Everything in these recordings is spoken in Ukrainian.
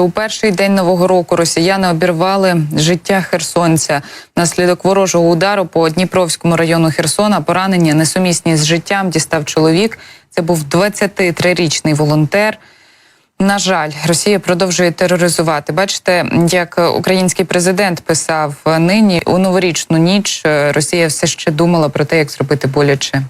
У перший день нового року росіяни обірвали життя херсонця. Наслідок ворожого удару по Дніпровському району Херсона поранення несумісні з життям дістав чоловік. Це був 23-річний волонтер. На жаль, Росія продовжує тероризувати. Бачите, як український президент писав нині у новорічну ніч. е, Росія все ще думала про те, як зробити боляче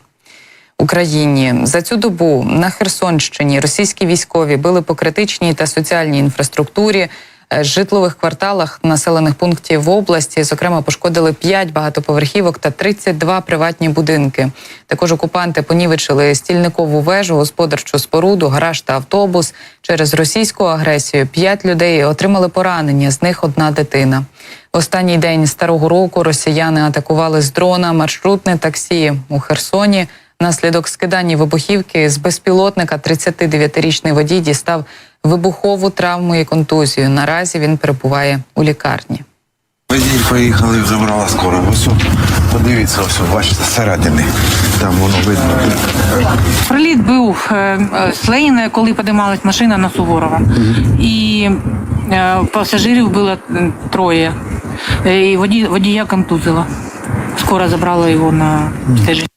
Україні за цю добу на Херсонщині російські військові били по критичній та соціальній інфраструктурі. е, Житлових кварталах населених пунктів в області, зокрема, пошкодили 5 багатоповерхівок та 32 приватні будинки. Також окупанти понівечили стільникову вежу, господарчу споруду, гараж та автобус. Через російську агресію 5 людей отримали поранення. З них одна дитина. В останній день старого року росіяни атакували з дрона маршрутне таксі у Херсоні. Внаслідок скидання вибухівки з безпілотника 39-річний водій дістав вибухову травму і контузію. Наразі він перебуває у лікарні. Водій поїхали, забрала скоро. Ось, подивіться, ось, бачите, зсередини. Там воно видно. Приліт був е, е, з Леніна, коли підіймалась машина на Суворова. І е, пасажирів було троє. І водій, водія контузило. Скоро забрала його на стеження.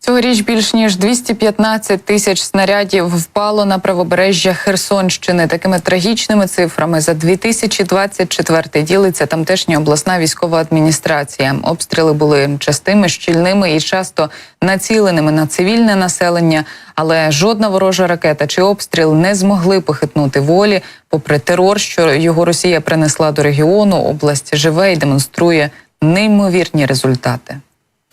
Цьогоріч більш ніж 215 тисяч снарядів впало на правобережжя Херсонщини. Такими трагічними цифрами за 2024 ділиться тамтешня обласна військова адміністрація. Обстріли були частими, щільними і часто націленими на цивільне населення. Але жодна ворожа ракета чи обстріл не змогли похитнути волі. Попри терор, що його Росія принесла до регіону, область живе і демонструє неймовірні результати.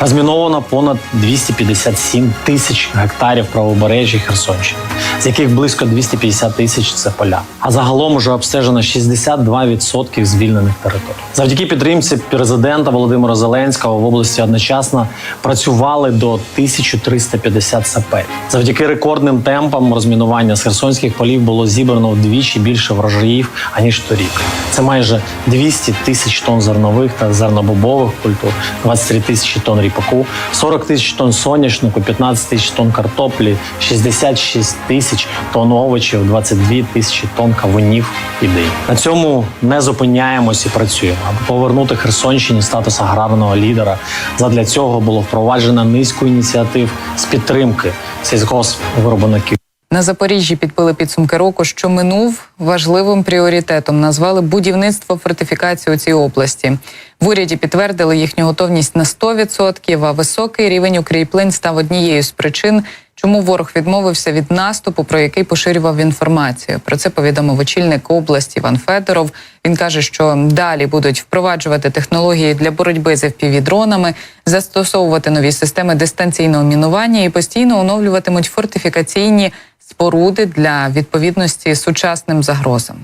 Розміновано понад 257 тисяч гектарів правобережжя Херсонщини, з яких близько 250 тисяч це поля. А загалом уже обстежено 62% звільнених територій. Завдяки підтримці президента Володимира Зеленського в області одночасно працювали до 1350 саперів. Завдяки рекордним темпам розмінування з херсонських полів було зібрано вдвічі більше врожаїв аніж торік. Це майже 200 тисяч тонн зернових та зернобобових культур, 23 тисячі тонн ріпаку, 40 тисяч тонн соняшнику, 15 тисяч тонн картоплі, 66 тисяч тонн овочів, 22 тисячі тонн кавунів і динь. На цьому не зупиняємось і працюємо, аби повернути Херсонщині статус аграрного лідера. Задля цього було впроваджено низку ініціатив з підтримки сільськогоспвиробників. На Запоріжжі підбили підсумки року, що минув важливим пріоритетом. Назвали будівництво фортифікації у цій області. В уряді підтвердили їхню готовність на 100%, а високий рівень укріплень став однією з причин, чому ворог відмовився від наступу, про який поширював інформацію. Про це повідомив очільник області Іван Федоров. Він каже, що далі будуть впроваджувати технології для боротьби з FPV-дронами, застосовувати нові системи дистанційного мінування і постійно оновлюватимуть фортифікаційні споруди для відповідності сучасним загрозам.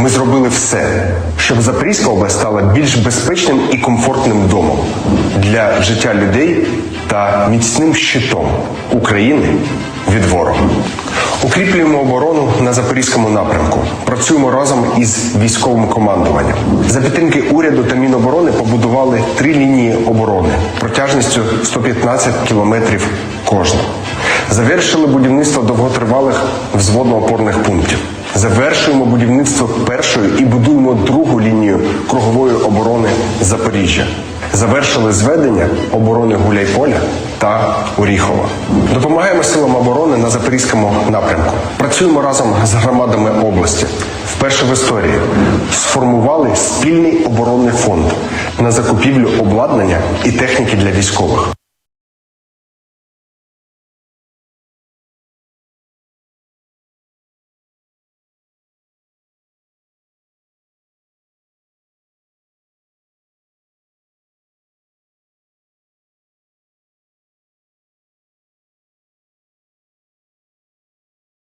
Ми зробили все, щоб Запорізька область стала більш безпечним і комфортним домом для життя людей та міцним щитом України від ворога. Укріплюємо оборону на запорізькому напрямку. Працюємо разом із військовим командуванням. За підтримки уряду та Міноборони побудували три лінії оборони протяжністю 115 кілометрів кожна. Завершили будівництво довготривалих взводно-опорних пунктів. Завершуємо будівництво першої і будуємо другу лінію кругової оборони Запоріжжя. Завершили зведення оборони Гуляйполя та Оріхова. Допомагаємо силам оборони на запорізькому напрямку. Працюємо разом з громадами області. Вперше в історії сформували спільний оборонний фонд на закупівлю обладнання і техніки для військових.